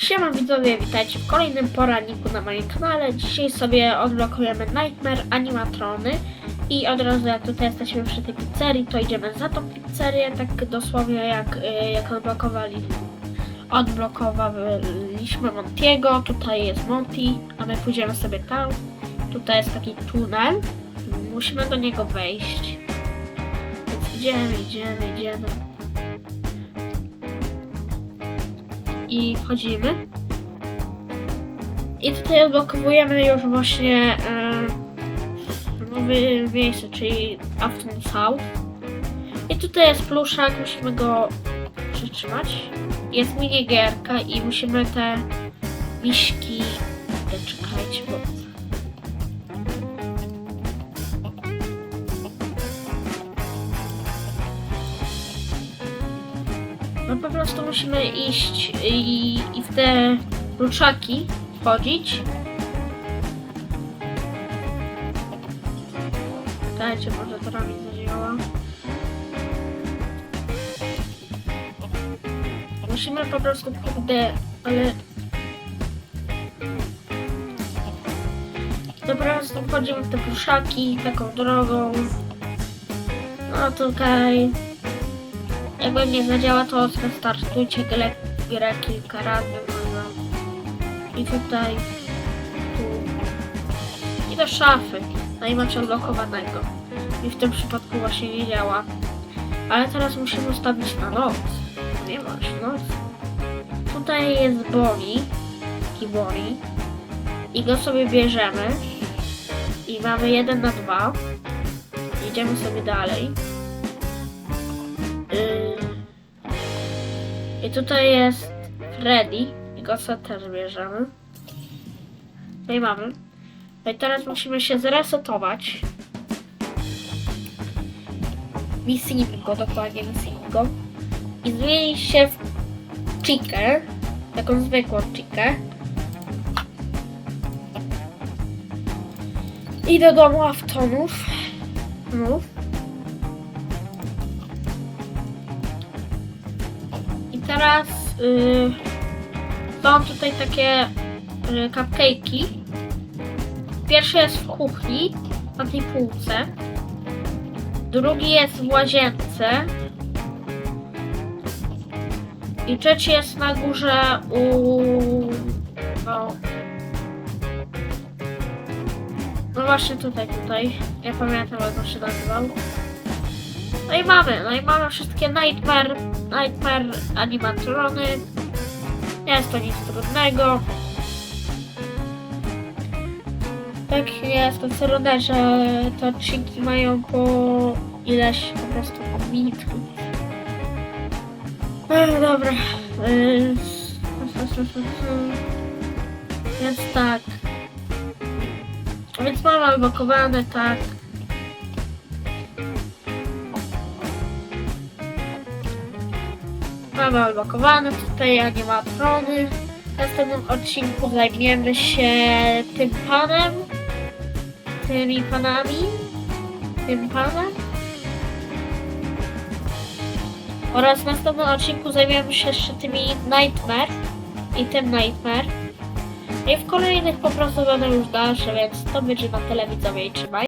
Siema widzowie, witajcie w kolejnym poradniku na moim kanale. Dzisiaj sobie odblokujemy Nightmare Animatrony i od razu jak tutaj jesteśmy przy tej pizzerii, to idziemy za tą pizzerię, tak dosłownie jak, y, jak odblokowali odblokowaliśmy Montiego, tutaj jest Monty, a my pójdziemy sobie tam. Tutaj jest taki tunel, musimy do niego wejść. Więc idziemy, idziemy, idziemy. I wchodzimy. I tutaj odblokowujemy już właśnie e, nowe miejsce, czyli Afton South. I tutaj jest pluszak, musimy go przytrzymać. Jest minigierka i musimy te miśki... Czekajcie, bo... No po prostu musimy iść i, i w te kluczaki wchodzić. Dajcie, może to robić zadziała. Musimy po prostu, kurde, ale... Prostu wchodzimy w te pluszaki taką drogą. No tutaj... Jakby nie zadziała, to restartujcie grę, grę kilka razy. Można. I tutaj, tu. I do szafy. No i macie odblokowanego. I w tym przypadku właśnie nie działa. Ale teraz musimy ustawić na noc. Ponieważ noc. Tutaj jest Boni. Taki Boni. I go sobie bierzemy. I mamy 1 na 2. Idziemy sobie dalej. I tutaj jest Freddy. I go sobie też bierzemy. No i mamy. No i teraz musimy się zresetować. Missingo, dokładnie Missingo. I zmienić się w Chikę. Taką zwykłą Chikę. I do domu Aftonów. Mów. I teraz y, są tutaj takie y, cupcake'i. Pierwszy jest w kuchni, na tej półce. Drugi jest w łazience. I trzeci jest na górze u... No, no właśnie tutaj, tutaj. Ja pamiętam jak on się nazywał. No i mamy, no i mamy wszystkie Nightmare, Nightmare animatrony. Nie jest to nic trudnego. Tak jest, to co że te odcinki mają po ileś po prostu minut. Ech, dobra. Yy, Więc tak. Więc mamy odblokowane, tak. Mamy odblokowane tutaj animatrony. W następnym odcinku zajmiemy się tym panem. Tymi panami. Tym panem. Oraz w następnym odcinku zajmiemy się jeszcze tymi Nightmare i tym Nightmare. I w kolejnych po prostu będą już dalsze, więc to będzie na tyle widzowie i trzymaj.